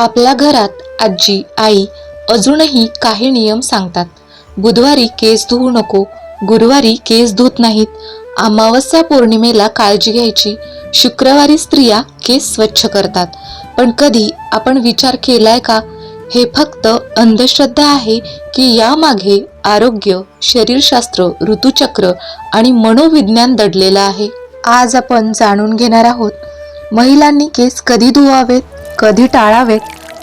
आपल्या घरात आजी आई अजूनही काही नियम सांगतात. बुधवारी केस धुवू नको गुरुवारी केस धुत नाहीत. अमावस्या पौर्णिमेला काळजी घ्यायची. शुक्रवारी स्त्रिया केस स्वच्छ करतात. पण कधी आपण विचार केलाय का? हे फक्त अंधश्रद्धा आहे की यामागे आरोग्य शरीरशास्त्र ऋतुचक्र आणि मनोविज्ञान दडलेलं आहे. आज आपण जाणून घेणार आहोत महिलांनी केस कधी धुवावेत? कधी टाळावेत?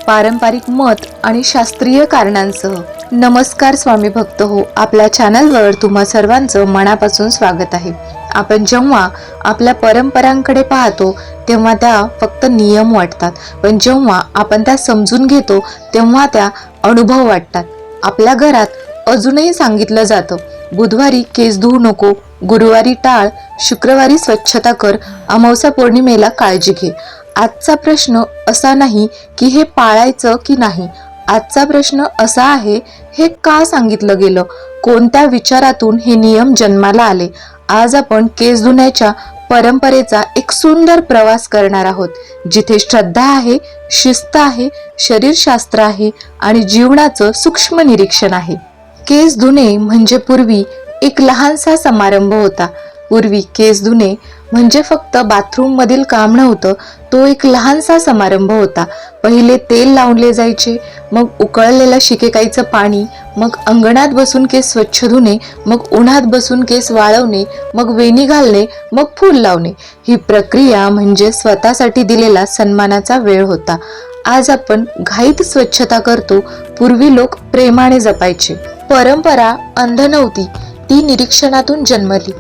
पारंपरिक मत आणि शास्त्रीय कारणांसह. नमस्कार स्वामी भक्त हो आपल्या चॅनलवर तुम्हा सर्वांचं मनापासून स्वागत आहे. आपण जेव्हा आपल्या परंपरांकडे पाहतो तेव्हा त्या फक्त नियम वाटतात. पण जेव्हा आपण त्या समजून घेतो तेव्हा त्या अनुभव वाटतात. आपल्या घरात अजूनही सांगितलं जातं बुधवारी केस धुवू नको गुरुवारी टाळ शुक्रवारी स्वच्छता कर अमावस्या पौर्णिमेला काळजी घे. आजचा प्रश्न असा नाही की हे पाळायचं की नाही. आजचा प्रश्न असा आहे हे का सांगितलं गेलं? कोणत्या विचारातून हे नियम जन्माला आले? आज आपण केस धुण्याच्या परंपरेचा एक सुंदर प्रवास करणार आहोत जिथे श्रद्धा आहे शिस्त आहे शरीरशास्त्र आहे आणि जीवनाचं सूक्ष्म निरीक्षण आहे. केस धुणे म्हणजे पूर्वी एक लहानसा समारंभ होता. पूर्वी केस धुणे म्हणजे फक्त बाथरूम मधील काम नव्हतं तो एक लहानसा समारंभ होता. पहिले तेल लावले जायचे मग उकळलेलं शिकेकाईचं पाणी मग अंगणात बसून केस स्वच्छ धुणे मग उन्हात बसून केस वाळवणे मग वेणी घालणे मग फूल लावणे. ही प्रक्रिया म्हणजे स्वतःसाठी दिलेला सन्मानाचा वेळ होता. आज आपण घाईत स्वच्छता करतो पूर्वी लोक प्रेमाने जपायचे. परंपरा अंध नव्हती ती निरीक्षणातून जन्मली.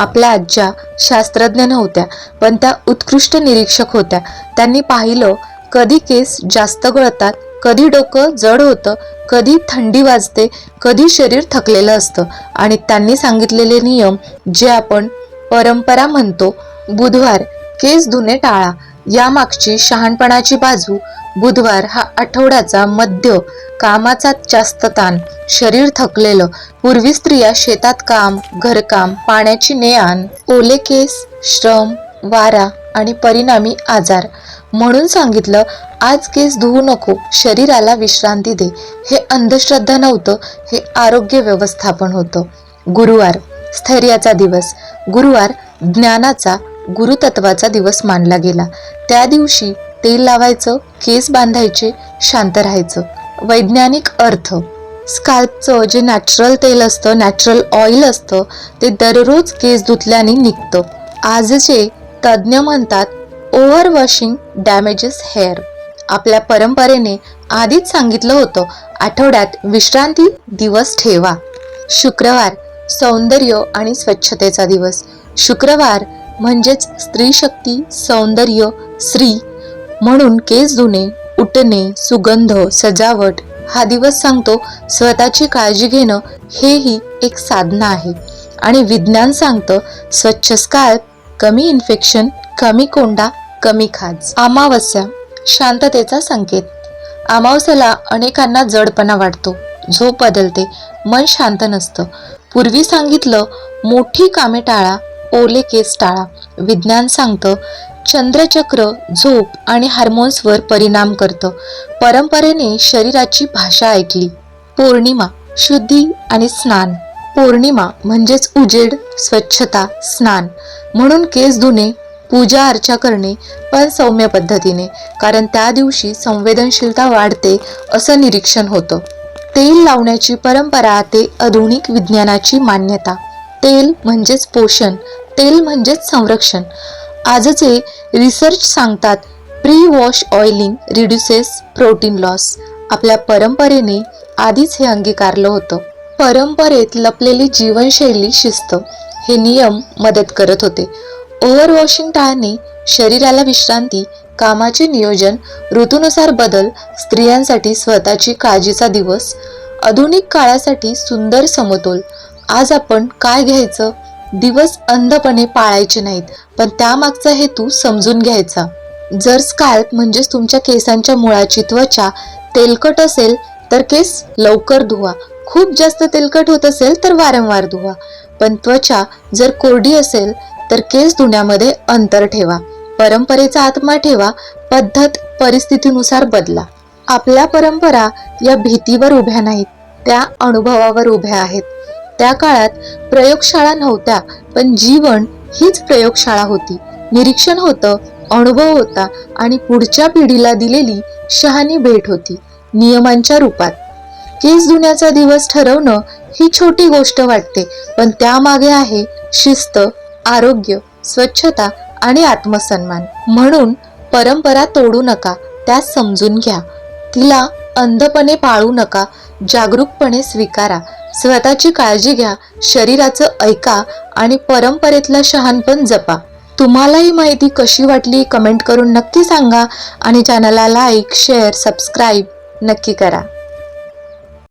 आपल्या आज्या शास्त्रज्ञ नव्हत्या पण त्या उत्कृष्ट निरीक्षक होत्या. त्यांनी पाहिलं कधी केस जास्त गळतात कधी डोकं जड होतं कधी थंडी वाजते कधी शरीर थकलेलं असतं. आणि त्यांनी सांगितलेले नियम जे आपण परंपरा म्हणतो बुधवार केस धुणे टाळा. यामागची शहाणपणाची बाजू बुधवार हा आठवड्याचा मध्य कामाचा जास्त ताण. शरीर थकलेलं पूर्वी स्त्रिया शेतात काम घरकाम पाण्याची ने आण ओले केस श्रम वारा आणि परिणामी आजार. म्हणून सांगितलं आज केस धुवू नको शरीराला विश्रांती दे. हे अंधश्रद्धा नव्हतं हे आरोग्य व्यवस्थापन होतं. गुरुवार स्थैर्याचा दिवस. गुरुवार ज्ञानाचा गुरुतत्वाचा दिवस मानला गेला. त्या दिवशी तेल लावायचं केस बांधायचे शांत राहायचं. वैज्ञानिक अर्थ स्काल्पचं जे नॅचरल तेल असतं नॅचरल ऑइल असतं ते दररोज केस धुतल्याने निघतं. आजचे तज्ज्ञ म्हणतात ओव्हर वॉशिंग डॅमेजेस हेअर आपल्या परंपरेने आधीच सांगितलं होतं आठवड्यात विश्रांती दिवस ठेवा. शुक्रवार सौंदर्य आणि स्वच्छतेचा दिवस. शुक्रवार म्हणजेच स्त्री शक्ती सौंदर्य स्त्री म्हणून केस धुणे उठणे सुगंध सजावट हा दिवस सांगतो स्वतःची काळजी घेणं हेही एक साधना आहे. आणि विज्ञान सांगतं स्वच्छ स्काल्प कमी इन्फेक्शन कमी कोंडा कमी खाज. अमावस्या शांततेचा संकेत. अमावस्याला अनेकांना जडपणा वाटतो. झोप बदलते मन शांत नसतं. पूर्वी सांगितलं मोठी कामे टाळा ओले केस टाळा. विज्ञान सांगतं चंद्रचक्र झोप आणि हार्मोन्सवर परिणाम करतं. परंपरेने शरीराची भाषा ऐकली. पौर्णिमा शुद्धी आणि स्नान. पौर्णिमा म्हणजेच उजेड स्वच्छता स्नान. म्हणून केस धुणे पूजा अर्चा करणे पण सौम्य पद्धतीने कारण त्या दिवशी संवेदनशीलता वाढते असं निरीक्षण होतं. तेल लावण्याची परंपरा ते आधुनिक विज्ञानाची मान्यता. तेल म्हणजेच पोषण तेल म्हणजेच संरक्षण. आजचे रिसर्च सांगतात pre wash oiling reduces protein loss आपल्या परंपरेने आधीच हे अंगीकारलं होतं. परंपरेत लपलेली जीवनशैली शिस्त हे नियम मदत करत होते. ओव्हरवॉशिंग टाळणे शरीराला विश्रांती कामाचे नियोजन ऋतूनुसार बदल स्त्रियांसाठी स्वतःची काळजीचा दिवस आधुनिक काळासाठी सुंदर समतोल. आज आपण काय घ्यायचं? दिवस अंधपणे पाळायचे नाहीत पण त्यामागचा हेतू समजून घ्यायचा. जर स्काल्प म्हणजेच तुमच्या केसांच्या मुळाची त्वचा तेलकट असेल तर केस लवकर धुवा. खूप जास्त तेलकट होत असेल तर वारंवार धुवा. पण त्वचा जर कोरडी असेल तर केस धुण्यामध्ये अंतर ठेवा. परंपरेचा आत्मा ठेवा पद्धत परिस्थितीनुसार बदला. आपल्या परंपरा या भीतीवर उभ्या नाहीत त्या अनुभवावर उभ्या आहेत. त्या काळात प्रयोगशाळा नव्हत्या पण जीवन हीच प्रयोगशाळा होती. निरीक्षण होतं अनुभव होता आणि पुढच्या पिढीला दिलेली शहाणी भेट होती नियमांच्या रूपात. केस धुण्याचा दिवस ठरवणं ही छोटी गोष्ट वाटते पण त्यामागे आहे शिस्त आरोग्य स्वच्छता आणि आत्मसन्मान. म्हणून परंपरा तोडू नका त्या समजून घ्या. तिला अंधपणे पाळू नका जागरूकपणे स्वीकारा. स्वतःची काळजी घ्या शरीराचं ऐका आणि परंपरेतला शहाणपण जपा. तुम्हाला ही माहिती कशी वाटली कमेंट करून नक्की सांगा आणि चॅनलला लाईक शेअर सबस्क्राईब नक्की करा.